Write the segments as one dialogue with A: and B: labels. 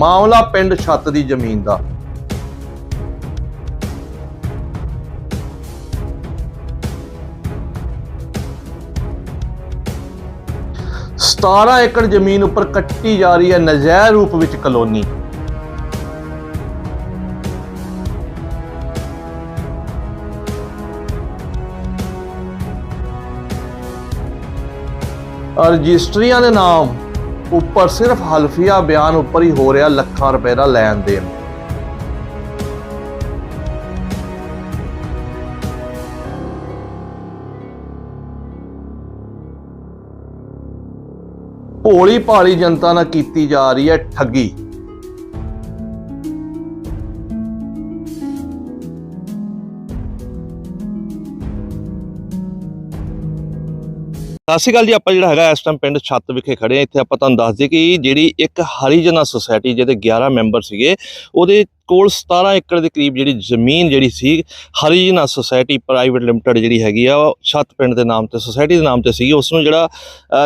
A: ਮਾਮਲਾ ਪਿੰਡ ਛੱਤ ਦੀ ਜ਼ਮੀਨ ਦਾ। ਸਤਾਰਾਂ ਏਕੜ ਜ਼ਮੀਨ ਉੱਪਰ ਕੱਟੀ ਜਾ ਰਹੀ ਹੈ ਨਜਾਇਜ਼ ਰੂਪ ਵਿੱਚ ਕਲੋਨੀ। ਰਜਿਸਟਰੀਆਂ ਦੇ ਨਾਮ ਉੱਪਰ ਸਿਰਫ ਹਲਫੀਆ ਬਿਆਨ ਉੱਪਰ ਹੀ ਹੋ ਰਿਹਾ ਲੱਖਾਂ ਰੁਪਏ ਦਾ ਲੈਣ ਦੇਣ। ਭੋਲੀ ਭਾਲੀ ਜਨਤਾ ਨਾਲ ਕੀਤੀ ਜਾ ਰਹੀ ਹੈ ਠੱਗੀ। ਸਤਿ ਸ਼੍ਰੀ ਅਕਾਲ ਜੀ ਆਪਾਂ ਜਿਹੜਾ ਹੈਗਾ ਇਸ ਟਾਈਮ ਪਿੰਡ ਛੱਤ ਵਿਖੇ ਖੜੇ ਆ ਇੱਥੇ ਆਪਾਂ ਤੁਹਾਨੂੰ ਦੱਸ ਦਈਏ ਕਿ ਜਿਹੜੀ ਇੱਕ ਹਰੀਜਨਾ ਸੁਸਾਇਟੀ ਜਿਹਦੇ 11 ਮੈਂਬਰ ਸੀਗੇ ਉਹਦੇ ਕੋਲ 17 ਏਕੜ ਦੇ ਕਰੀਬ ਜਿਹੜੀ ਜ਼ਮੀਨ ਜਿਹੜੀ ਸੀ ਹਰੀਜਨਾ ਸੁਸਾਇਟੀ ਪ੍ਰਾਈਵੇਟ ਲਿਮਟਿਡ ਜਿਹੜੀ ਹੈਗੀ ਆ ਉਹ ਛੱਤ ਪਿੰਡ ਦੇ ਨਾਮ ਤੇ ਸੁਸਾਇਟੀ ਦੇ ਨਾਮ ਤੇ ਸੀਗੀ। ਉਸ ਨੂੰ ਜਿਹੜਾ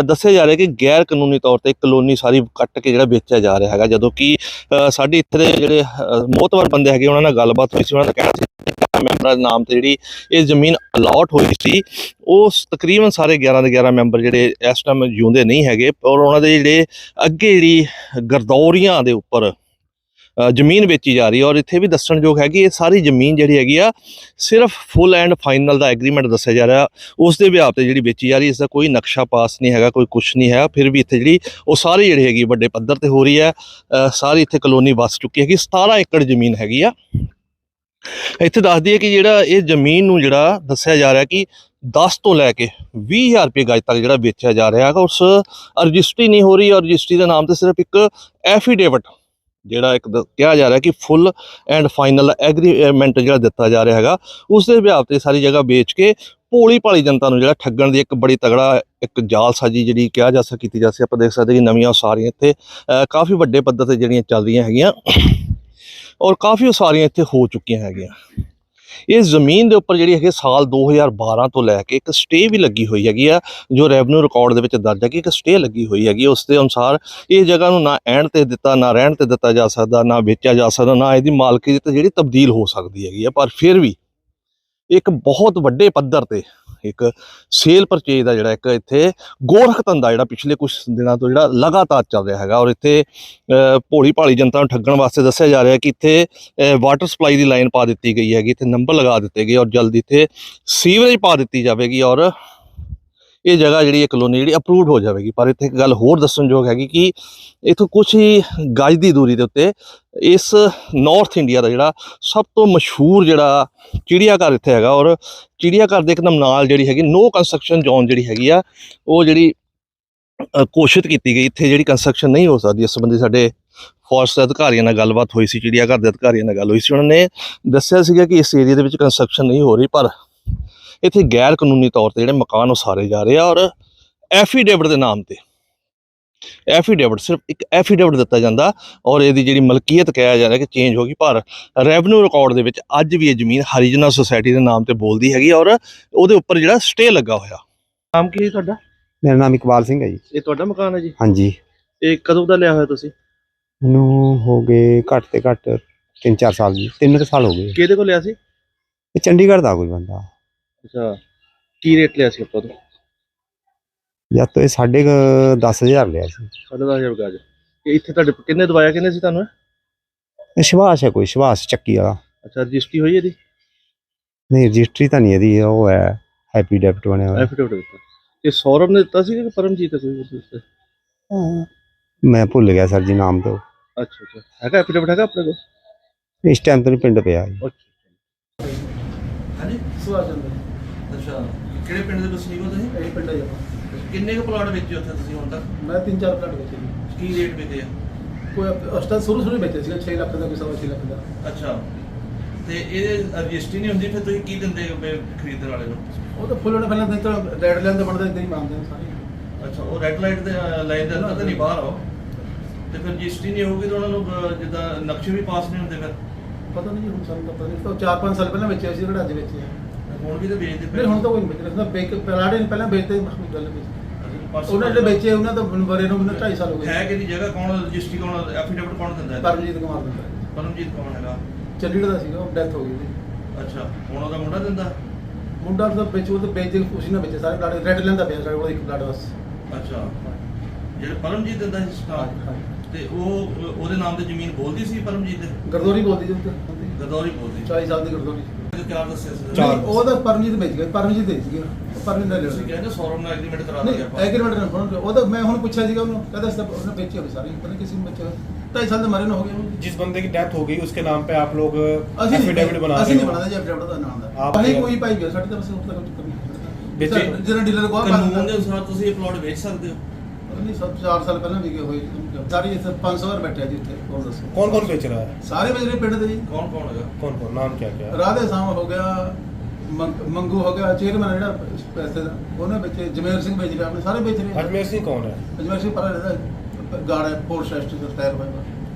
A: ਦੱਸਿਆ ਜਾ ਰਿਹਾ ਕਿ ਗੈਰ ਕਾਨੂੰਨੀ ਤੌਰ ਤੇ ਕਲੋਨੀ ਸਾਰੀ ਕੱਟ ਕੇ ਜਿਹੜਾ ਵੇਚਿਆ ਜਾ ਰਿਹਾ ਹੈਗਾ। ਜਦੋਂ ਕਿ ਅ, ਸਾਡੇ ਇੱਥੇ ਦੇ ਜਿਹੜੇ ਅ, ਮੋਹਤਵਰ ਬੰਦੇ ਹੈਗੇ ਉਹਨਾਂ ਨਾਲ ਗੱਲਬਾਤ ਹੋਈ ਸੀ ਉਹਨਾਂ ਦਾ ਕਹਿਣਾ ਸੀ ਮੈਂਬਰਾਂ ਦੇ ਨਾਮ ਤੇ ਜਿਹੜੀ ਇਹ ਜ਼ਮੀਨ ਅਲਾਟ ਹੋਈ ਸੀ ਉਹ ਤਕਰੀਬਨ ਸਾਰੇ 11 ਦੇ 11 ਮੈਂਬਰ ਜਿਹੜੇ ਇਸ ਟਾਈਮ ਜਿਉਂਦੇ ਨਹੀਂ ਹੈਗੇ ਔਰ ਉਹਨਾਂ ਦੇ ਜਿਹੜੇ ਅੱਗੇ ਜਿਹੜੀ ਗਰਦੌਰੀਆਂ ਦੇ ਉੱਪਰ ਜ਼ਮੀਨ ਵੇਚੀ ਜਾ ਰਹੀ ਹੈ ਔਰ ਇੱਥੇ ਵੀ ਦੱਸਣਯੋਗ ਹੈ ਕਿ ਇਹ ਸਾਰੀ ਜ਼ਮੀਨ ਜਿਹੜੀ ਹੈਗੀ ਆ ਸਿਰਫ ਫੁੱਲ ਐਂਡ ਫਾਈਨਲ ਦਾ ਐਗਰੀਮੈਂਟ ਦੱਸਿਆ ਜਾ ਰਿਹਾ ਉਸ ਦੇ ਵਿਆਪ ਤੇ ਜਿਹੜੀ ਵੇਚੀ ਜਾ ਰਹੀ ਇਸ ਦਾ ਕੋਈ ਨਕਸ਼ਾ ਪਾਸ ਨਹੀਂ ਹੈਗਾ ਕੋਈ ਕੁਝ ਨਹੀਂ ਹੈ ਫਿਰ ਵੀ ਇੱਥੇ ਜਿਹੜੀ ਉਹ ਸਾਰੀ ਜਿਹੜੀ ਹੈਗੀ ਵੱਡੇ ਪੱਧਰ ਤੇ ਹੋ ਰਹੀ ਹੈ ਅ, ਸਾਰੀ ਇੱਥੇ ਕਲੋਨੀ ਵਸ ਚੁੱਕੀ ਹੈਗੀ 17 ਏਕੜ ਜ਼ਮੀਨ ਹੈਗੀ ਆ ਇੱਥੇ ਦੱਸ ਦਈਏ ਕਿ ਜਿਹੜਾ ਇਹ ਜ਼ਮੀਨ ਨੂੰ ਜਿਹੜਾ ਦੱਸਿਆ ਜਾ ਰਿਹਾ ਕਿ 10 ਤੋਂ ਲੈ ਕੇ 20000 ਰੁਪਏ ਗਜ ਤੱਕ ਜਿਹੜਾ ਵੇਚਿਆ ਜਾ ਰਿਹਾ ਹੈਗਾ, ਉਸ ਰਜਿਸਟਰੀ ਨਹੀਂ ਹੋ ਰਹੀ ਔਰ ਰਜਿਸਟਰੀ ਦੇ ਨਾਮ ਤੇ ਸਿਰਫ ਇੱਕ ਐਫੀਡੇਵਿਟ ਜਿਹੜਾ ਇੱਕ ਦ- ਕਿਹਾ ਜਾ ਰਿਹਾ ਕਿ ਫੁੱਲ ਐਂਡ ਫਾਈਨਲ ਐਗਰੀਮੈਂਟ ਜਿਹੜਾ ਦਿੱਤਾ ਜਾ ਰਿਹਾ ਹੈਗਾ, ਉਸ ਦੇ ਵਿਆਪ ਤੇ ਸਾਰੀ ਜਗ੍ਹਾ ਵੇਚ ਕੇ ਭੋਲੀ ਭਾਲੀ ਜਨਤਾ ਨੂੰ ਜਿਹੜਾ ਠੱਗਣ ਦੀ ਇੱਕ ਬੜੀ ਤਗੜਾ ਇੱਕ ਜਾਲ ਸਾਜੀ ਜਿਹੜੀ ਕਿਹਾ ਜਾ ਸਕ ਜਾ ਸਕਦੀ, ਆਪਾਂ ਦੇਖ ਸਕਦੇ ਕਿ ਨਵੀਆਂ ਉਸਾਰੀਆਂ ਇੱਥੇ ਕਾਫੀ ਵੱਡੇ ਪੱਧਰ ਤੇ ਜਿਹੜੀਆਂ ਚੱਲ ਰਹੀਆਂ ਹੈਗੀਆਂ। ਔਰ ਕਾਫੀ ਉਸਾਰੀਆਂ ਇੱਥੇ ਹੋ ਚੁੱਕੀਆਂ ਹੈਗੀਆਂ। ਇਹ ਜ਼ਮੀਨ ਦੇ ਉੱਪਰ ਜਿਹੜੀ ਹੈਗੀ ਸਾਲ 2012 ਤੋਂ ਲੈ ਕੇ ਇੱਕ ਸਟੇ ਵੀ ਲੱਗੀ ਹੋਈ ਹੈਗੀ ਆ, ਜੋ ਰੈਵਨਿਊ ਰਿਕਾਰਡ ਦੇ ਵਿੱਚ ਦਰਜ ਹੈ ਕਿ ਇੱਕ ਸਟੇ ਲੱਗੀ ਹੋਈ ਹੈਗੀ ਉਸ ਦੇ ਅਨੁਸਾਰ ਇਹ ਜਗ੍ਹਾ ਨੂੰ ਨਾ ਐਂਡ ਤੇ ਦਿੱਤਾ, ਨਾ ਰਹਿਣ ਤੇ ਦਿੱਤਾ ਜਾ ਸਕਦਾ, ਨਾ ਵੇਚਿਆ ਜਾ ਸਕਦਾ, ਨਾ ਇਹਦੀ ਮਾਲਕੀ ਤੇ ਜਿਹੜੀ ਤਬਦੀਲ ਹੋ ਸਕਦੀ ਹੈਗੀ ਆ। ਪਰ ਫਿਰ ਵੀ ਇੱਕ ਬਹੁਤ ਵੱਡੇ ਪੱਧਰ ਤੇ ਇੱਕ ਸੇਲ ਪਰਚੇਜ ਦਾ ਜਿਹੜਾ ਇੱਕ ਇੱਥੇ ਗੋਰਖ ਧੰਦਾ ਜਿਹੜਾ ਪਿਛਲੇ ਕੁਝ ਦਿਨਾਂ ਤੋਂ ਜਿਹੜਾ ਲਗਾਤਾਰ ਚੱਲ ਰਿਹਾ ਹੈਗਾ ਔਰ ਇੱਥੇ ਭੋਲੀ ਭਾਲੀ ਜਨਤਾ ਨੂੰ ਠੱਗਣ ਵਾਸਤੇ ਦੱਸਿਆ ਜਾ ਰਿਹਾ ਕਿ ਇੱਥੇ ਵਾਟਰ ਸਪਲਾਈ ਦੀ ਲਾਈਨ ਪਾ ਦਿੱਤੀ ਗਈ ਹੈਗੀ, ਇੱਥੇ ਨੰਬਰ ਲਗਾ ਦਿੱਤੇ ਗਏ ਔਰ ਜਲਦੀ ਇੱਥੇ ਸੀਵਰੇਜ ਪਾ ਦਿੱਤੀ ਜਾਵੇਗੀ ਔਰ ਇਹ ਜਗ੍ਹਾ ਜਿਹੜੀ ਹੈ ਕਲੋਨੀ ਜਿਹੜੀ ਅਪਰੂਵਡ ਹੋ ਜਾਵੇਗੀ। ਪਰ ਇੱਥੇ ਇੱਕ ਗੱਲ ਹੋਰ ਦੱਸਣਯੋਗ ਹੈਗੀ ਕਿ ਇਥੋਂ ਕੁਝ ਹੀ ਗਜ ਦੀ ਦੂਰੀ ਦੇ ਉੱਤੇ ਇਸ ਨਾਰਥ ਇੰਡੀਆ ਦਾ ਜਿਹੜਾ ਸਭ ਤੋਂ ਮਸ਼ਹੂਰ ਜਿਹੜਾ ਚਿੜੀਆ ਘਰ ਇੱਥੇ ਹੈਗਾ ਔਰ ਚਿੜੀਆ ਘਰ ਦੇ ਇੱਕਦਮ ਨਾਲ ਜਿਹੜੀ ਹੈਗੀ ਨੋ ਕੰਸਟਰਕਸ਼ਨ ਜ਼ੋਨ ਜਿਹੜੀ ਹੈਗੀ ਆ ਉਹ ਜਿਹੜੀ ਅ, ਘੋਸ਼ਿਤ ਕੀਤੀ ਗਈ। ਇੱਥੇ ਜਿਹੜੀ ਕੰਸਟਰਕਸ਼ਨ ਨਹੀਂ ਹੋ ਸਕਦੀ ਇਸ ਸੰਬੰਧੀ ਸਾਡੇ ਫੋਰੈਸਟ ਅਧਿਕਾਰੀਆਂ ਨਾਲ ਗੱਲਬਾਤ ਹੋਈ ਸੀ ਚਿੜੀਆ ਘਰ ਦੇ ਅਧਿਕਾਰੀਆਂ ਨਾਲ ਗੱਲ ਹੋਈ ਸੀ। ਉਹਨਾਂ ਨੇ ਦੱਸਿਆ ਸੀਗਾ ਕਿ ਇਸ ਏਰੀਆ ਦੇ ਵਿੱਚ ਕੰਸਟਰਕਸ਼ਨ ਨਹੀਂ ਹੋ ਰਹੀ ਪਰ ਇੱਥੇ ਗੈਰ ਕਾਨੂੰਨੀ ਤੌਰ ਤੇ ਜਿਹੜੇ ਮਕਾਨ ਉਸਾਰੇ ਜਾ ਰਹੇ ਆ ਔਰ ਐਫੀਡੇਵਿਟ ਦੇ ਨਾਮ ਤੇ। ਐਫੀਡੇਵਿਟ ਸਿਰਫ ਇੱਕ ਐਫੀਡੇਵਿਟ ਦਿੱਤਾ ਜਾਂਦਾ ਔਰ ਇਹਦੀ ਜਿਹੜੀ ਮਲਕੀਅਤ ਕਿਹਾ ਜਾ ਰਿਹਾ ਕਿ ਚੇਂਜ ਹੋ ਗਈ ਪਰ ਰੈਵਨਿਊ ਰਿਕਾਰਡ ਦੇ ਵਿੱਚ ਅੱਜ ਵੀ ਇਹ ਜ਼ਮੀਨ ਹਰੀਜਨਾ ਸੁਸਾਇਟੀ ਦੇ ਨਾਮ ਤੇ ਬੋਲਦੀ ਹੈਗੀ ਔਰ ਉਹਦੇ ਉੱਪਰ ਜਿਹੜਾ ਸਟੇ ਲੱਗਾ ਹੋਇਆ। ਨਾਮ ਕੀ ਹੈ ਤੁਹਾਡਾ?
B: ਮੇਰਾ ਨਾਮ ਇਕਬਾਲ ਸਿੰਘ ਹੈ ਜੀ।
A: ਇਹ ਤੁਹਾਡਾ ਮਕਾਨ ਹੈ ਜੀ?
B: ਹਾਂਜੀ।
A: ਇਹ ਕਦੋਂ ਦਾ ਲਿਆ ਹੋਇਆ ਤੁਸੀਂ?
B: ਮੈਨੂੰ ਹੋ ਗਏ ਘੱਟ ਤੇ ਘੱਟ 3-4 ਸਾਲ ਜੀ 3 ਕੁ ਸਾਲ ਹੋ ਗਏ।
A: ਕਿਹਦੇ ਕੋਲ ਲਿਆ ਸੀ?
B: ਇਹ ਚੰਡੀਗੜ੍ਹ ਦਾ ਕੋਈ ਬੰਦਾ।
A: ਅੱਛਾ। ਕੀ ਰੇਟ ਲਿਆ ਸੀ ਆਪਾਂ ਤੋਂ?
B: ਜਦ ਤੋਂ ਇਹ ਸਾਢੇ 10000 ਲਿਆ ਸੀ।
A: ਹਜ਼ਾਰ ਰੁਪਏ ਅੱਜ। ਇਹ ਇੱਥੇ ਤੁਹਾਡੇ ਕਿੰਨੇ ਦਵਾਇਆ ਕਿੰਨੇ ਸੀ ਤੁਹਾਨੂੰ?
B: ਇਹ ਸ਼ਿਵਾਸ ਹੈ ਕੋਈ ਸ਼ਿਵਾਸ ਚੱਕੀ ਵਾਲਾ।
A: ਅੱਛਾ ਰਜਿਸਟਰੀ ਹੋਈ ਇਹਦੀ?
B: ਨਹੀਂ ਰਜਿਸਟਰੀ ਤਾਂ ਨਹੀਂ ਇਹਦੀ ਉਹ ਹੈ ਹੈਪੀ ਡੈਪਟ ਬਣਿਆ ਹੋਇਆ।
A: ਐਫੀਡੇਵਿਟ ਦਿੱਤਾ। ਇਹ ਸੌਰਵ ਨੇ ਦਿੱਤਾ ਸੀ ਕਿ ਪਰਮਜੀਤ ਕੋਈ ਦਿੱਤਾ
B: ਮੈਂ ਭੁੱਲ ਗਿਆ ਸਰ ਜੀ ਨਾਮ ਤੋਂ।
A: ਅੱਛਾ ਅੱਛਾ। ਹੈਗਾ ਐਫੀਡੇਵਿਟ ਹੈਗਾ ਆਪਣੇ ਕੋਲ?
B: ਇਸ ਟਾਈਮ ਤੋਂ ਪਿੰਡ ਪਿਆ ਜੀ।
A: ਹਾਂਜੀ
C: ਸੁਭਾਸ਼ ਚੰਦਰ।
A: ਅੱਛਾ ਕਿਹੜੇ ਪਿੰਡ ਦੇ ਤੁਸੀਂ ਹੋ ਤੁਸੀਂ?
C: ਇਹ ਪਿੰਡ ਹੈ ਜੀ ਆਪਣਾ।
A: ਕਿੰਨੇ ਕੁ ਪਲਾਟ ਵੇਚੇ ਉੱਥੇ ਤੁਸੀਂ ਹੁਣ ਤੱਕ?
C: ਮੈਂ ਤਿੰਨ ਚਾਰ ਪਲਾਟ ਵੇਚੇ ਜੀ।
A: ਕੀ ਰੇਟ ਵਿਕੇ ਆ?
C: ਕੋਈ ਉਸ ਟਾਈਮ ਸ਼ੁਰੂ ਸ਼ੁਰੂ ਵੇਚੇ ਸੀਗਾ 6 ਲੱਖ ਦਾ ਕੋਈ ਸਵਾ ਛੇ ਲੱਖ ਦਾ।
A: ਅੱਛਾ। ਤੇ ਇਹ ਰਜਿਸਟਰੀ ਨਹੀਂ ਹੁੰਦੀ ਫਿਰ ਤੁਸੀਂ ਕੀ ਦਿੰਦੇ ਹੋ ਬੇ- ਖਰੀਦਣ ਵਾਲੇ ਨੂੰ?
C: ਉਹ ਤਾਂ ਫੁੱਲ ਉਹਨੇ ਪਹਿਲਾਂ ਤਾਂ ਰੈਡ ਲੈਣ ਦਾ ਬਣਦਾ ਇਦਾਂ ਹੀ ਮੰਨਦੇ ਨੇ ਸਾਰੇ।
A: ਅੱਛਾ ਉਹ ਰੈੱਡ ਲਾਈਟ ਦੇ ਲਾਈਨ ਦੇ ਅੰਦਰ ਤਾਂ ਨਹੀਂ ਬਾਹਰ ਆਓ। ਤੇ ਫਿਰ ਰਜਿਸਟਰੀ ਨਹੀਂ ਹੋਊਗੀ ਤਾਂ ਉਹਨਾਂ ਨੂੰ ਅਹ, ਜਿੱਦਾਂ ਨਕਸ਼ੇ ਵੀ ਪਾਸ ਨਹੀਂ ਹੁੰਦੇ ਫਿਰ?
C: ਪਤਾ ਨਹੀਂ ਜੀ ਹੁਣ ਸਾਨੂੰ ਤਾਂ ਪਤਾ ਨਹੀਂ। ਤਾਂ 4-5 ਸਾਲ ਪਹਿਲਾਂ ਵੇਚਿਆ ਸੀ ਜਿਹੜਾ ਅੱਜ ਵੇਚਿਆ।
A: ਹੁਣ ਵੀ ਤਾਂ ਵੇਚਦੇ
C: ਨਹੀਂ ਹੁਣ ਤਾਂ ਕੋਈ ਨਹੀਂ ਵੇਚ ਰਿਹਾ ਬੇਕ ਪਲਾਟ ਹੀ ਪਹਿਲਾਂ ਵੇਚਦੇ ਗੱਲ ਵਿੱਚ ਉਹਨਾਂ ਜਿਹੜੇ ਵੇਚੇ ਉਹਨਾਂ ਤੋਂ ਮੈਨੂੰ ਬਰੇ ਨੂੰ ਮੈਨੂੰ 2.5 ਸਾਲ ਹੋ
A: ਹੈ
C: ਗਏ
A: ਕਿਹਦੀ ਜਗ੍ਹਾ? ਕੌਣ ਰਜਿਸਟਰੀ ਕੌਣ ਐਫੀਡੇਵਿਟ ਕੌਣ ਦਿੰਦਾ ਹੈ
C: ਪਰਮਜੀਤ ਕੁਮਾਰ ਦਾ
A: ਪਰਮਜੀਤ ਕੌਣ ਹੈਗਾ।
C: ਚੰਡੀਗੜ੍ਹ ਦਾ ਸੀਗਾ ਉਹ ਡੈਥ ਹੋ ਗਈ ਉਹਦੀ।
A: ਅੱਛਾ ਹੁਣ ਉਹਦਾ ਮੁੰਡਾ ਦਿੰਦਾ?
C: ਮੁੰਡਾ ਤਾਂ ਵੇਚ ਉਹ ਤਾਂ ਵੇਚ ਉਸ ਨੇ ਵੇਚੇ ਸਾਰੇ ਬਲਾਡੇ ਰੈੱਡ ਲੈਂਦਾ ਪਿਆ ਸਾਡੇ ਕੋਲ ਇੱਕ ਬਲਾਡ ਬਸ।
A: ਅੱਛਾ। ਜਿਹੜੇ ਪਰਮਜੀਤ ਦਿੰਦਾ ਸੀ ਸਟਾਕ ਤੇ ਉਹ ਉਹਦੇ ਨਾਮ ਤੇ ਜ਼ਮੀਨ ਬੋਲਦੀ ਸੀ ਪਰਮਜੀਤ?
C: ਗਰਦੋਰੀ ਬੋਲਦੀ ਜੀ
A: ਗਦੌਰੀ ਬੋਲਦੀ
C: 40 ਸਾਲ ਦੀ ਗਰਦੋਰੀ
A: ਚਾਰ ਦੱਸਿਆ ਸੀ
C: ਨਹੀਂ, ਉਹ ਤਾਂ ਪਰਮਜੀਤ ਵੇਚ ਗਿਆ ਪਰਮਜੀਤ ਦੇ ਸੀਗਾ ਪਰਮਜੀਤ ਨੇ ਲੈ
A: ਤੁਸੀਂ
C: ਲਿਆ
A: ਕਹਿੰਦੇ ਸੌਰਵ ਨਾਲ ਐਗਰੀਮੈਂਟ ਕਰਾ
C: ਨਹੀਂ
A: ਦਾਂਗੇ ਆਪਾਂ
C: ਐਗਰੀਮੈਂਟ ਨਾਲ ਫੋਨ ਉਹ ਤਾਂ ਮੈਂ ਹੁਣ ਪੁੱਛਿਆ ਸੀਗਾ ਉਹਨੂੰ ਕਹਿੰਦਾ ਸੀ ਤਾਂ ਉਹਨੇ ਵੇਚੇ ਹੋਏ ਸਾਰੇ ਪਤਾ ਨੀ ਕਿਸੇ ਨੂੰ ਵੇਚੇ ਹੋਏ ਢਾਈ ਸਾਲ ਦੇ ਮਰੇ ਨੂੰ ਹੋ ਗਏ ਉਹਨੂੰ।
D: जिस बंदे की डेथ हो गई उसके नाम पे आप लोग
C: ਅਸੀਂ ਨਹੀਂ
D: एफिडेविट बना
C: ਅਸੀਂ
D: रहे
C: ਨਹੀਂ
D: हो
C: ਬਣਾਉਂਦੇ ਜੀ ਐਫੀਡੇਵਿਟ ਦਾ ਨਾਮ ਦਾ
D: ਆਪ
C: ਅਸੀਂ
D: ਦੇ-
C: ਕੋਈ ਪਾਈ ਗਿਆ ਸਾਡੇ ਤਾਂ ਬਸ ਉਸ ਦਾ ਕੋਈ ਚੱਕਰ
D: ਵੇਚੇ-
C: ਨਹੀਂ ਜਿਹੜਾ ਡੀਲਰ ਕੋਲ
A: ਕਾਨੂੰਨ ਦੇ ਅਨੁਸਾਰ ਤੁਸੀਂ ਇਹ ਪਲਾਟ ਵੇਚ ਸਕਦੇ ਹੋ
C: ਨਹੀਂ ਸਭ ਸਾਲ ਪਹਿਲਾਂ ਵਿਕੇ ਹੋਏ
D: ਕੌਣ ਵੇਚ
C: ਰਿਹਾ? ਹੈ ਪਿੰਡ ਦੇ ਜੀ। ਰਾਧੇ ਸਾਹ ਹੋ ਗਿਆ ਮੰਗੂ ਹੋ ਗਿਆ ਚੇਅਰਮੈਨ ਜਿਹੜਾ ਪੈਸੇ ਦਾ ਉਹਨੇ ਜਮੇਰ ਸਿੰਘ ਵੇਚ ਰਿਹਾ ਆਪਣੇ ਸਾਰੇ ਵੇਚ ਰਹੇ
D: ਅਜਮੇਰ ਸਿੰਘ ਕੌਨ ਹੈ?
C: ਅਜਮੇਰ ਸਿੰਘ ਪਰ ਗਾਰਡ ਹੈ ਫੋਰਸ ਸੈਸਟਰ ਰਿਟਾਇਰ ਹੋਇਆ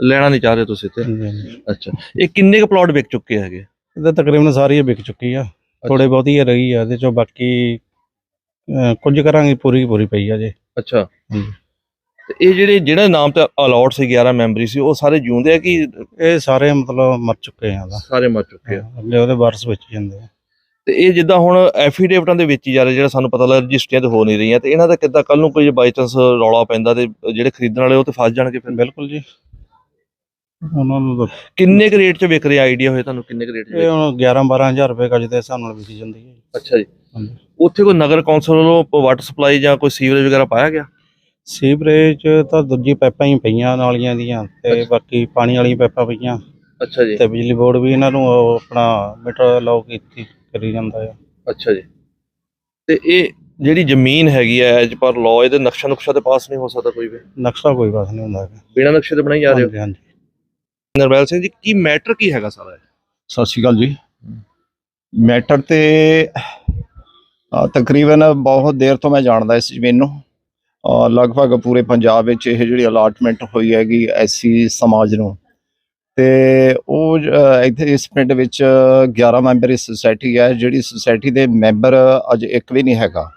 A: ਲੈਣਾ ਨਹੀਂ ਚਾਹ ਰਹੇ ਤੁਸੀਂ ਤੇ
B: ਹਾਂਜੀ।
A: ਅੱਛਾ। ਇਹ ਕਿੰਨੇ ਕੁ ਪਲਾਟ ਵਿਕ ਚੁੱਕੇ ਹੈਗੇ?
B: ਇਹਦਾ ਤਕਰੀਬਨ ਸਾਰੀ ਹੀ ਵਿਕ ਚੁੱਕੀ ਆ। ਥੋੜੇ ਬਹੁਤੀ ਹੀ ਰਹੀ ਆ ਇਹਦੇ ਚੋਂ ਬਾਕੀ ਅਹ, ਕੁਝ ਕਰਾਂਗੇ ਪੂਰੀ ਦੀ ਪੂਰੀ ਪਈ ਆ ਜੇ।
A: ਅੱਛਾ।
B: ਹਾਂਜੀ।
A: ਤੇ ਇਹ ਜਿਹੜੇ ਜਿਹੜੇ ਨਾਮ ਤੇ ਅਲਾਟ ਸੀ 11 ਮੈਂਬਰੀ ਸੀ ਉਹ ਸਾਰੇ ਜਿਉਂਦੇ ਆ ਕਿ
B: ਇਹ ਸਾਰੇ ਮਤਲਬ ਮਰ ਚੁੱਕੇ ਆ
A: ਸਾਰੇ ਮਰ ਚੁੱਕੇ ਆ?
B: ਅੱਗੇ ਉਹਦੇ ਵਾਰਸ ਵਿੱਚ ਜਾਂਦੇ ਆ।
A: ਤੇ ਇਹ ਜਿੱਦਾਂ ਹੁਣ ਐਫੀਡੇਵਿਟਾਂ ਦੇ ਵਿੱਚ ਹੀ ਜਾ ਰਹੇ ਜਿਹੜਾ ਸਾਨੂੰ ਪਤਾ ਲੱਗ ਰਜਿਸਟਰੀਆਂ ਤੇ ਹੋ ਨਹੀਂ ਰਹੀਆਂ ਤੇ ਇਹਨਾਂ ਦਾ ਕਿੱਦਾਂ ਕੱਲ ਨੂੰ ਕੋਈ ਬਾਈ ਚਾਂਸ ਰੌਲਾ ਪੈਂਦਾ ਤੇ ਜਿਹੜੇ ਖਰੀਦਣ ਵਾਲੇ ਉਹ ਤੇ ਫਸ ਜਾਣਗੇ ਫਿਰ?
B: ਬਿਲਕੁਲ ਜੀ। ਉਹਨਾਂ ਨੂੰ ਤਾਂ-
A: ਕਿੰਨੇ ਕੁ ਰੇਟ 'ਚ ਵਿਕ ਰਿਹਾ ਆਈਡੀਆ ਹੋਏ ਤੁਹਾਨੂੰ? ਕਿੰਨੇ ਕੁ ਰੇਟ 'ਚ
B: ਇਹ
A: ਵਿਕ
B: ਹੁਣ 11 12000 ਰੁਪਏ ਗੱਜ ਦੇ ਹਿਸਾਬ ਨਾਲ ਵਿਕੀ ਜਾਂਦੀ ਹੈ
A: ਅੱਛਾ ਜੀ।
B: ਹਾਂਜੀ।
A: ਉੱਥੇ ਕੋਈ ਨਗਰ ਕੌਂਸਲ ਵੱਲੋਂ ਵਾਟਰ ਸਪਲਾਈ ਜਾਂ ਕੋਈ ਸੀਵਰੇਜ ਵਗੈਰਾ ਪਾਇਆ ਗਿਆ?
B: ਸੀਵਰੇਜ ਤਾਂ ਦੂਜੀ ਪਾਈਪਾਂ ਹੀ ਪਈਆਂ ਨਾਲੀਆਂ ਦੀਆਂ ਤੇ ਬਾਕੀ ਪਾਣੀ ਵਾਲੀਆਂ ਪਾਈਪਾਂ ਪਈਆਂ।
A: ਅੱਛਾ ਜੀ।
B: ਤੇ ਬਿਜਲੀ ਬੋਰਡ ਵੀ ਇਹਨਾਂ ਨੂੰ ਉਹ ਆਪਣਾ ਮੀਟਰ ਲਾਓ ਕੀਤੀ ਕਰੀ ਜਾਂਦਾ ਆ।
A: ਅੱਛਾ ਜੀ। ਤੇ ਇਹ ਜਿਹੜੀ ਜ਼ਮੀਨ ਹੈਗੀ ਹੈ ਐਜ ਪਰ ਲਾਅ ਇਹਦੇ ਨਕਸ਼ਾ ਨੁਕਸ਼ਾ ਤੇ ਪਾਸ ਨਹੀਂ ਹੋ ਸਕਦਾ ਕੋਈ ਵੀ?
B: ਨਕਸ਼ਾ ਕੋਈ ਪਾਸ ਨਹੀਂ ਹੁੰਦਾ ਹੈਗਾ।
A: ਬਿਨਾਂ ਨਕਸ਼ੇ ਤੇ ਬਣਾਈ ਜਾ ਰਹੇ ਹੋ?
B: ਹਾਂਜੀ ਹਾਂਜੀ।
A: ਨਰਵੈਲ ਸਿੰਘ ਜੀ ਕੀ ਮੈਟਰ ਕੀ ਹੈਗਾ ਸਾਰਾ ਇਹ?
E: ਸਤਿ ਸ਼੍ਰੀ ਅਕਾਲ ਜੀ। ਮੈਟਰ ਤੇ ਅ, ਤਕਰੀਬਨ ਬਹੁਤ ਦੇਰ ਤੋਂ ਮੈਂ ਜਾਣਦਾ ਇਸ ਜ਼ਮੀਨ ਨੂੰ ਅ, ਲਗਭਗ ਪੂਰੇ ਪੰਜਾਬ ਵਿੱਚ ਇਹ ਜਿਹੜੀ ਅਲਾਟਮੈਂਟ ਹੋਈ ਹੈਗੀ ਐਸੀ ਸਮਾਜ ਨੂੰ। ਤੇ ਉਹ ਅ, ਇੱਥੇ ਇਸ ਪਿੰਡ ਵਿੱਚ 11 ਮੈਂਬਰੀ ਸੁਸਾਇਟੀ ਹੈ ਜਿਹੜੀ ਸੁਸਾਇਟੀ ਦੇ ਮੈਂਬਰ ਅੱਜ ਇੱਕ ਵੀ ਨਹੀਂ ਹੈਗਾ।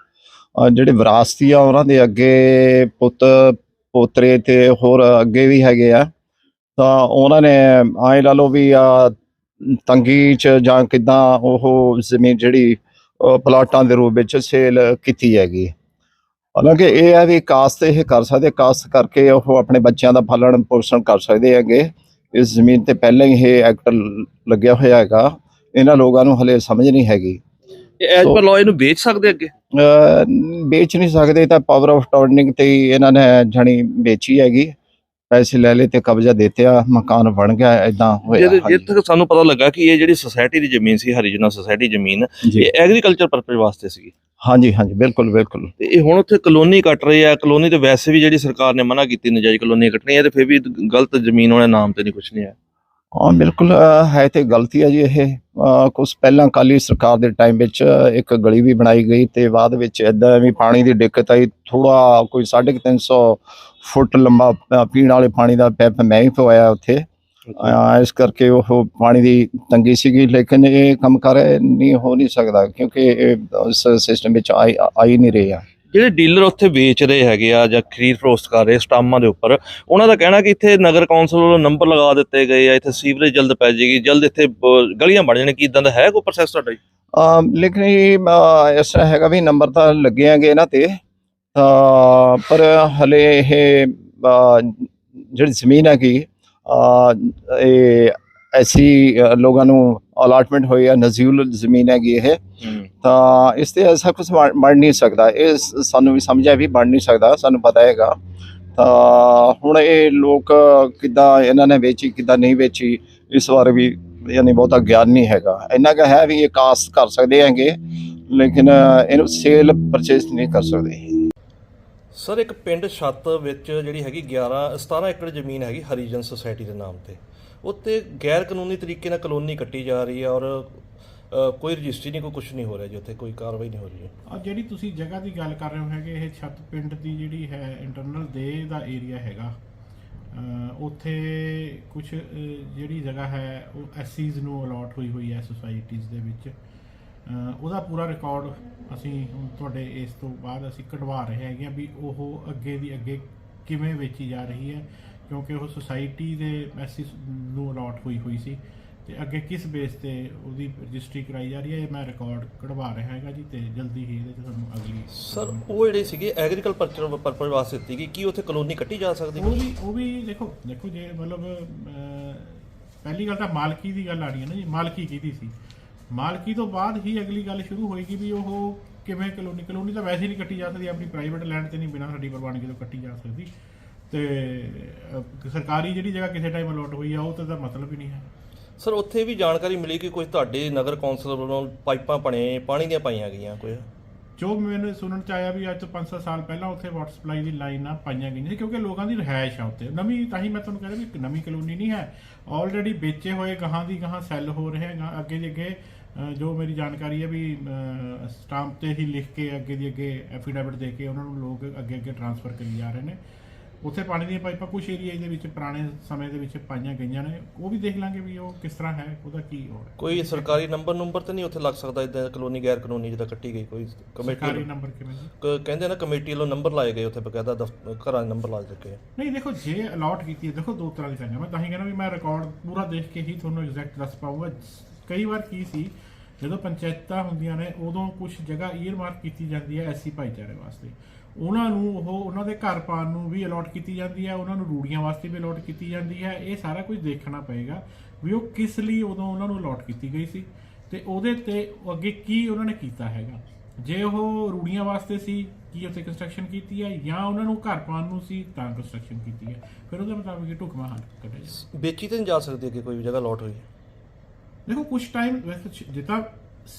E: ਅ, ਜਿਹੜੇ ਵਿਰਾਸਤੀ ਆ ਉਹਨਾਂ ਦੇ ਅੱਗੇ ਪੁੱਤ ਪੋਤਰੇ ਤੇ ਹੋਰ ਅੱਗੇ ਵੀ ਹੈਗੇ ਆ। ਤਾਂ ਉਹਨਾਂ ਨੇ ਐਂ ਲਾ ਲਓ ਵੀ ਆ ਤੰਗੀ ਚ ਜਾਂ ਕਿਦਾਂ ਉਹ ਜ਼ਮੀਨ ਜਿਹੜੀ ਪਲਾਟਾਂ ਦੇ ਰੂਪ ਵਿੱਚ ਸੇਲ ਕੀਤੀ ਹੈਗੀ ਹਾਲਾਂਕਿ ਇਹ ਹੈ ਵੀ ਕਾਸਤ ਇਹ ਕਰ ਸਕਦੇ ਕਾਸਤ ਕਰਕੇ ਉਹ ਆਪਣੇ ਬੱਚਿਆਂ ਦਾ ਪਾਲਣ ਪੋਸ਼ਣ ਕਰ ਸਕਦੇ ਹੈਗੇ। ਇਸ ਜ਼ਮੀਨ ਤੇ ਪਹਿਲਾਂ ਹੀ ਇਹ ਐਕਟ ਲੱਗਿਆ ਹੋਇਆ ਹੈਗਾ। ਇਹਨਾਂ ਲੋਕਾਂ ਨੂੰ ਹਲੇ ਸਮਝ ਨਹੀਂ ਹੈਗੀ।
A: ਐਜ ਪਰ ਲਾਅ ਇਹਨੂੰ ਵੇਚ ਸਕਦੇ ਅੱਗੇ?
E: ਵੇਚ ਨਹੀਂ ਸਕਦੇ ਤਾਂ ਪਾਵਰ ਆਫ ਟਰਨਿੰਗ ਤੇ ਇਹਨਾਂ ਨੇ ਜਾਣੀ ਵੇਚੀ ਹੈਗੀ। ਪੈਸੇ ਲੈ ਲਏ ਤੇ ਕਬਜ਼ਾ ਦਿੱਤੇ ਆ ਮਕਾਨ ਬਣ ਗਿਆ ਐਦਾਂ ਹੋਇਆ।
A: ਜਿੱਥੇ ਤੱਕ ਸਾਨੂੰ ਪਤਾ ਲੱਗਾ ਕਿ ਇਹ ਜਿਹੜੀ ਸੁਸਾਇਟੀ ਦੀ ਜ਼ਮੀਨ ਸੀ ਹਰੀਜਨਾ ਸੁਸਾਇਟੀ ਜ਼ਮੀਨ ਇਹ ਐਗਰੀਕਲਚਰ ਪਰਪਸ ਵਾਸਤੇ ਸੀਗੀ।
E: ਹਾਂਜੀ ਹਾਂਜੀ ਬਿਲਕੁਲ ਬਿਲਕੁਲ।
A: ਤੇ ਇਹ ਹੁਣ ਉੱਥੇ ਕਲੋਨੀ ਕੱਟ ਰਹੇ ਆ ਕਲੋਨੀ ਤੇ ਵੈਸੇ ਵੀ ਜਿਹੜੀ ਸਰਕਾਰ ਨੇ ਮਨਾ ਕੀਤੀ ਨਜਾਇਜ਼ ਕਲੋਨੀ ਕੱਟਣੀ ਹੈ ਤੇ ਫਿਰ ਵੀ ਗਲਤ ਜ਼ਮੀਨ ਉਹਨੇ ਨਾਮ ਤੇ ਨਹੀਂ ਕੁਛ ਨਹੀਂ ਹੈ।
E: ਹਾਂ ਬਿਲਕੁਲ ਹੈ ਤੇ ਗਲਤੀ ਹੈ ਜੀ ਇਹ। ਕੁਝ ਪਹਿਲਾਂ ਕਾਲੀ ਸਰਕਾਰ ਦੇ ਟਾਈਮ ਵਿੱਚ ਇੱਕ ਗਲੀ ਵੀ ਬਣਾਈ ਗਈ ਤੇ ਬਾਅਦ ਵਿੱਚ ਇਦਾਂ ਵੀ ਪਾਣੀ ਦੀ ਦਿੱਕਤ ਆਈ। ਥੋੜਾ ਕੋਈ 350 ਫੁੱਟ ਲੰਬਾ ਪੀਣ ਵਾਲੇ ਪਾਣੀ ਦਾ ਪੈਪ ਮੈਂ ਹੀ ਪਵਾਇਆ ਉੱਥੇ। ਇਸ ਕਰਕੇ ਉਹ ਪਾਣੀ ਦੀ ਤੰਗੀ ਸੀਗੀ ਲੇਕਿਨ ਇਹ ਕੰਮ ਕਰ ਨਹੀਂ ਹੋ ਨਹੀਂ ਸਕਦਾ ਕਿਉਂਕਿ ਇਹ ਸਿਸਟਮ ਵਿੱਚ ਆਈ ਆਈ ਨਹੀਂ ਰਿਹਾ
A: ਜਿਹੜੇ ਡੀਲਰ ਉੱਥੇ ਵੇਚ ਰਹੇ ਹੈਗੇ ਆ ਜਾਂ ਖਰੀਦ ਫਰੋਸਤ ਕਰ ਰਹੇ ਸਟਾਮਾਂ ਦੇ ਉੱਪਰ, ਉਹਨਾਂ ਦਾ ਕਹਿਣਾ ਕਿ ਇੱਥੇ ਨਗਰ ਕੌਂਸਲ ਵੱਲੋਂ ਨੰਬਰ ਲਗਾ ਦਿੱਤੇ ਗਏ ਆ, ਇੱਥੇ ਸੀਵਰੇਜ ਜਲਦ ਪੈ ਜਾਏਗੀ ਜਲਦ ਇੱਥੇ ਬ- ਗਲੀਆਂ ਬਣ ਜਾਣ, ਕੀ ਇਦਾਂ ਦਾ ਹੈ ਕੋਈ ਪ੍ਰੋਸੈਸ ਤੁਹਾਡਾ ਜੀ?
E: ਲੇਕਿਨ ਇਹ ਇਸ ਤਰ੍ਹਾਂ ਹੈਗਾ ਵੀ ਨੰਬਰ ਤਾਂ ਲੱਗੇ ਹੈਗੇ ਇਹਨਾਂ ਤੇ ਪਰ ਹਲੇ ਇਹ ਜਿਹੜੀ ਜ਼ਮੀਨ ਹੈਗੀ ਇਹ ਐਸੀ ਲੋਕਾਂ ਨੂੰ ਅਲਾਟਮੈਂਟ ਹੋਈ ਹੈ ਨਜ਼ੀਲ ਜ਼ਮੀਨ ਹੈਗੀ ਇਹ। ਤਾਂ ਇਸ ਤੇ ਐਸਾ ਕੁਝ ਬਣ ਬਣ ਨਹੀਂ ਸਕਦਾ। ਇਹ ਸਾਨੂੰ ਵੀ ਸਮਝਿਆ ਵੀ ਬਣ ਨਹੀਂ ਸਕਦਾ ਸਾਨੂੰ ਪਤਾ ਹੈਗਾ। ਤਾਂ ਹੁਣ ਇਹ ਲੋਕ ਕਿੱਦਾਂ ਇਹਨਾਂ ਨੇ ਵੇਚੀ ਕਿੱਦਾਂ ਨਹੀਂ ਵੇਚੀ ਇਸ ਬਾਰੇ ਵੀ ਯਾਨੀ ਬਹੁਤਾ ਗਿਆਨ ਨਹੀਂ ਹੈਗਾ। ਇੰਨਾ ਕੁ ਹੈ ਵੀ ਇਹ ਕਾਸਟ ਕਰ ਸਕਦੇ ਹੈਗੇ ਲੇਕਿਨ ਇਹਨੂੰ ਸੇਲ ਪਰਚੇਸ ਨਹੀਂ ਕਰ ਸਕਦੇ।
A: ਸਰ ਇੱਕ ਪਿੰਡ ਛੱਤ ਵਿੱਚ ਜਿਹੜੀ ਹੈਗੀ 11 17 ਏਕੜ ਜ਼ਮੀਨ ਹੈਗੀ ਹਰੀਜਨ ਸੁਸਾਇਟੀ ਦੇ ਨਾਮ ਤੇ। ਉੱਤੇ ਗੈਰ ਕਾਨੂੰਨੀ ਤਰੀਕੇ ਨਾਲ ਕਲੋਨੀ ਕੱਟੀ ਜਾ ਰਹੀ ਹੈ ਔਰ ਕੋਈ ਰਜਿਸਟਰੀ ਨਹੀਂ, ਕੋਈ ਕੁਝ ਨਹੀਂ ਹੋ ਰਿਹਾ ਜੀ ਉੱਥੇ, ਕੋਈ ਕਾਰਵਾਈ ਨਹੀਂ ਹੋ ਰਹੀ
F: ਆ ਜਿਹੜੀ ਤੁਸੀਂ ਜਗ੍ਹਾ ਦੀ ਗੱਲ ਕਰ ਰਹੇ ਹੋ ਹੈਗੇ, ਇਹ ਛੱਤ ਪਿੰਡ ਦੀ ਜਿਹੜੀ ਹੈ ਇੰਟਰਨਲ ਦੇ ਦਾ ਏਰੀਆ ਹੈਗਾ। ਉੱਥੇ ਕੁਝ ਜਿਹੜੀ ਜਗ੍ਹਾ ਹੈ, ਉਹ ਐਸਸੀਜ਼ ਨੂੰ ਅਲਾਟ ਹੋਈ ਹੋਈ ਹੈ ਸੁਸਾਇਟੀਜ਼ ਦੇ ਵਿੱਚ। ਉਹਦਾ ਪੂਰਾ ਰਿਕਾਰਡ ਅਸੀਂ ਤੁਹਾਡੇ ਇਸ ਤੋਂ ਬਾਅਦ ਅਸੀਂ ਕਢਵਾ ਰਹੇ ਹੈਗੇ ਆ ਵੀ ਉਹ ਅੱਗੇ ਦੀ ਅੱਗੇ ਕਿਵੇਂ ਵੇਚੀ ਜਾ ਰਹੀ ਹੈ। ਕਿਉਂਕਿ ਉਹ ਸੁਸਾਇਟੀ ਦੇ ਐਸਸੀ ਨੂੰ ਅਲਾਟ ਹੋਈ ਹੋਈ ਸੀ ਤੇ ਅੱਗੇ ਕਿਸ ਬੇਸ ਤੇ ਉਹਦੀ ਰਜਿਸਟਰੀ ਕਰਾਈ ਜਾ ਰਹੀ ਹੈ ਇਹ ਮੈਂ ਰਿਕਾਰਡ ਕਢਵਾ ਰਿਹਾ ਹੈਗਾ ਜੀ ਤੇ ਜਲਦੀ ਹੀ ਇਹਦੇ ਤੇ ਤੁਹਾਨੂੰ ਅਗਲੀ
A: ਸਰ ਉਹ ਜਿਹੜੇ ਸੀਗੇ ਐਗਰੀਕਲਚਰ ਪਰਪਸ ਵਾਸਤੇ ਦਿੱਤੀ ਗਈ ਕੀ ਉੱਥੇ ਕਲੋਨੀ ਕੱਟੀ ਜਾ ਸਕਦੀ
F: ਉਹ ਵੀ ਉਹ ਵੀ ਦੇਖੋ ਦੇਖੋ ਜੇ ਮਤਲਬ ਪਹਿਲੀ ਗੱਲ ਤਾਂ ਮਾਲਕੀ ਦੀ ਗੱਲ ਆ ਰਹੀ ਹੈ ਨਾ ਜੀ ਮਾਲਕੀ ਕਿਹਦੀ ਸੀ? ਮਾਲਕੀ ਤੋਂ ਬਾਅਦ ਹੀ ਅਗਲੀ ਗੱਲ ਸ਼ੁਰੂ ਹੋਏਗੀ ਵੀ ਉਹ ਕਿਵੇਂ ਕਲੋਨੀ ਕਲੋਨੀ ਤਾਂ ਵੈਸੇ ਹੀ ਨਹੀਂ ਕੱਟੀ ਜਾ ਸਕਦੀ ਆਪਣੀ ਪ੍ਰਾਈਵੇਟ ਲੈਂਡ ਤੇ ਨਹੀਂ ਬਿਨਾਂ ਸਾਡੀ ਪ੍ਰਵਾਨਗੀ ਤੋਂ ਕੱਟੀ ਜਾ ਸਕਦੀ। ਤੇ ਅਹ, ਸਰਕਾਰੀ ਜਿਹੜੀ ਜਗ੍ਹਾ ਕਿਸੇ ਟਾਈਮ ਅਲੋਟ ਹੋਈ ਆ ਉਹ ਤਾਂ ਦਾ ਮਤਲਬ ਹੀ ਨਹੀਂ ਹੈ।
A: ਸਰ ਉੱਥੇ ਵੀ ਜਾਣਕਾਰੀ ਮਿਲੀ ਕਿ ਕੋਈ ਤੁਹਾਡੇ ਨਗਰ ਕੌਂਸਲ ਵੱਲੋਂ ਪਾਈਪਾਂ ਬਣੇ ਪਾਣੀ ਦੀਆਂ ਪਾਈਆਂ ਗਈਆਂ ਕੋਈ?
F: ਜੋ ਮੈਨੂੰ ਸੁਣਨ ਚ ਆਇਆ ਵੀ ਅੱਜ ਤੋਂ 5-7 ਸਾਲ ਪਹਿਲਾਂ ਉੱਥੇ ਵਾਟਰ ਸਪਲਾਈ ਦੀ ਲਾਈਨਾਂ ਪਾਈਆਂ ਗਈਆਂ ਸੀ ਕਿਉਂਕਿ ਲੋਕਾਂ ਦੀ ਰਿਹਾਇਸ਼ ਆ ਉੱਤੇ ਨਵੀਂ ਤਾਂ ਹੀ ਮੈਂ ਤੁਹਾਨੂੰ ਕਹਿ ਰਿਹਾ ਵੀ ਇੱਕ ਨਵੀਂ ਕਲੋਨੀ ਨਹੀਂ ਹੈ। ਆਲਰੇਡੀ ਵੇਚੇ ਹੋਏ ਗਾਹਾਂ ਦੀ ਗਾਹਾਂ ਸੈੱਲ ਹੋ ਰਹੇ ਹੈਗਾ ਅੱਗੇ ਦੀ ਅੱਗੇ ਜੋ ਮੇਰੀ ਜਾਣਕਾਰੀ ਹੈ ਵੀ ਸਟਾਂਪ ਤੇ ਹੀ ਲਿਖ ਕੇ ਅੱਗੇ ਦੀ ਅੱਗੇ ਐਫੀਡੇਵਿਟ ਦੇ ਕੇ ਉਹਨਾਂ ਨੂੰ ਲੋਕ ਅੱਗੇ ਅੱਗੇ ਟ੍ਰਾਂਸਫਰ ਕਰੀ ਜਾ ਰਹੇ ਨੇ। ਉੱਥੇ ਪਾਣੀ ਦੀਆਂ ਪਾਈਪਾਂ ਕੁਝ ਏਰੀਆ ਦੇ ਵਿੱਚ ਪੁਰਾਣੇ ਸਮੇਂ ਦੇ ਵਿੱਚ ਪਾਈਆਂ ਗਈਆਂ ਨੇ। ਉਹ ਵੀ ਦੇਖ ਲਾਂਗੇ ਵੀ ਉਹ ਕਿਸ ਤਰ੍ਹਾਂ ਹੈ ਉਹਦਾ ਕੀ ਹੋ। ਰਿਹਾ
A: ਕੋਈ ਸਰਕਾਰੀ ਨੰਬਰ ਨੰਬਰ ਤੇ ਨਹੀਂ ਉੱਥੇ ਲੱਗ ਸਕਦਾ ਇਦਾਂ ਕਲੋਨੀ ਗੈਰ ਕਾਨੂੰਨੀ ਜਿੱਦਾਂ ਕੱਟੀ ਗਈ ਕੋਈ
F: ਸਰਕਾਰੀ
A: ਕਮੇਟੀ
F: ਨੰਬਰ ਕਿਵੇਂ ਜੀ?
A: ਕ- ਕਹਿੰਦੇ ਨਾ ਕਮੇਟੀ ਵੱਲੋਂ ਨੰਬਰ ਲਾਏ ਗਏ ਉੱਥੇ ਬਕਾਇਦਾ ਦਫ਼- ਘਰਾਂ ਦੇ ਨੰਬਰ ਲਾ ਦਿੱਤੇ
F: ਨਹੀਂ ਦੇਖੋ ਜੇ ਅਲਾਟ ਕੀਤੀ ਹੈ ਦੇਖੋ ਦੋ ਤਰ੍ਹਾਂ ਦੀ ਚੰਗਾ ਮੈਂ ਤਾਂ ਹੀ ਕਹਿੰਦਾ ਵੀ ਮੈਂ ਰਿਕਾਰਡ ਪੂਰਾ ਦੇਖ ਕੇ ਹੀ ਤੁਹਾਨੂੰ ਐਗਜ਼ੈਕਟ ਦੱਸ ਪਾਊਂਗਾ। ਕਈ ਵਾਰ ਕੀ ਸੀ ਜਦੋਂ ਪੰਚਾਇਤਾਂ ਹੁੰਦੀਆਂ ਨੇ ਉਦੋਂ ਕੁਝ ਜਗ੍ਹਾ ਈਅਰ ਮਾਰਕ ਕੀਤੀ ਜਾਂਦੀ ਹੈ ਐਸੀ ਭਾਈਚਾਰੇ ਵਾਸਤੇ। ਉਹਨਾਂ ਨੂੰ ਉਹ ਉਹਨਾਂ ਦੇ ਘਰ ਪਾਣ ਨੂੰ ਵੀ ਅਲਾਟ ਕੀਤੀ ਜਾਂਦੀ ਹੈ ਉਹਨਾਂ ਨੂੰ ਰੂੜੀਆਂ ਵਾਸਤੇ ਵੀ ਅਲਾਟ ਕੀਤੀ ਜਾਂਦੀ ਹੈ। ਇਹ ਸਾਰਾ ਕੁਝ ਦੇਖਣਾ ਪਏਗਾ ਵੀ ਉਹ ਕਿਸ ਲਈ ਉਦੋਂ ਉਹਨਾਂ ਨੂੰ ਅਲਾਟ ਕੀਤੀ ਗਈ ਸੀ ਤੇ ਉਹਦੇ ਤੇ ਅੱਗੇ ਕੀ ਉਹਨਾਂ ਨੇ ਕੀਤਾ ਹੈਗਾ। ਜੇ ਉਹ ਰੂੜੀਆਂ ਵਾਸਤੇ ਸੀ ਕੀ ਉੱਥੇ ਕੰਸਟਰਕਸ਼ਨ ਕੀਤੀ ਹੈ ਜਾਂ ਉਹਨਾਂ ਨੂੰ ਘਰ ਪਾਉਣ ਨੂੰ ਸੀ ਤਾਂ ਕੰਸਟਰਕਸ਼ਨ ਕੀਤੀ ਹੈ। ਫਿਰ ਉਹਦੇ ਮੁਤਾਬਿਕ ਹੀ ਢੁਕਵਾਂ ਹੱਲ ਕੱਢਿਆ
A: ਵੇਚੀ ਤੇ ਨਹੀਂ ਜਾ ਸਕਦੀ ਅੱਗੇ ਕੋਈ ਵੀ ਜਗ੍ਹਾ ਲੋਟ ਹੋਈ।
F: ਦੇਖੋ ਕੁਝ ਟਾਈਮ ਵੈਸੇ ਜੇ ਤਾਂ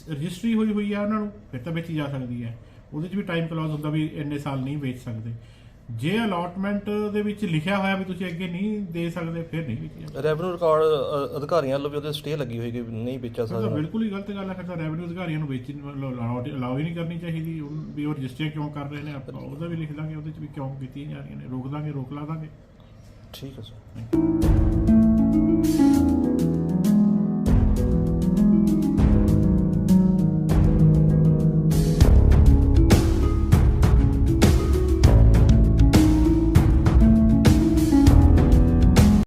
F: ਰਜਿਸਟਰੀ ਹੋਈ ਹੋਈ ਆ ਉਹਨਾਂ ਨੂੰ ਫਿਰ ਤਾਂ ਵੇਚੀ ਜਾ ਸਕਦੀ ਹੈ। ਉਹਦੇ 'ਚ ਵੀ ਟਾਈਮ ਕਲੌਜ਼ ਹੁੰਦਾ ਵੀ ਇੰਨੇ ਸਾਲ ਨਹੀਂ ਵੇਚ ਸਕਦੇ। ਜੇ ਅਲਾਟਮੈਂਟ ਦੇ ਵਿੱਚ ਲਿਖਿਆ ਹੋਇਆ ਵੀ ਤੁਸੀਂ ਅੱਗੇ ਨਹੀਂ ਦੇ ਸਕਦੇ ਫਿਰ ਨਹੀਂ ਵੇਚੀ ਜਾ
A: ਰੈਵਨਿਊ ਰਿਕਾਰਡ ਅਧਿਕਾਰੀਆਂ ਵੱਲੋਂ ਵੀ ਉਹਦੇ ਸਟੇ ਲੱਗੀ ਹੋਈ ਕਿ ਨਹੀਂ ਵੇਚਿਆ ਸਕਦਾ।
F: ਬਿਲਕੁਲ ਹੀ ਗਲਤ ਗੱਲ ਹੈ ਫਿਰ ਤਾਂ ਰੈਵਨਿਊ ਅਧਿਕਾਰੀਆਂ ਨੂੰ ਵੇਚਣ ਅਲਾਉ ਹੀ ਨਹੀਂ ਕਰਨੀ ਚਾਹੀਦੀ। ਉਹ- ਵੀ ਉਹ ਰਜਿਸਟਰ ਕਿਉਂ ਕਰ ਰਹੇ ਨੇ ਆਪਾਂ ਉਹਦਾ ਵੀ ਲਿਖ ਦਾਂਗੇ ਉਹਦੇ 'ਚ ਵੀ ਕਿਉਂ ਕੀਤੀ ਜਾ ਰਹੀਆਂ ਨੇ ਰੋਕ ਦਾਂਗੇ ਰੋਕ ਲਾ ਦਾਂਗੇ।
A: ਠੀਕ ਹੈ ਸਰ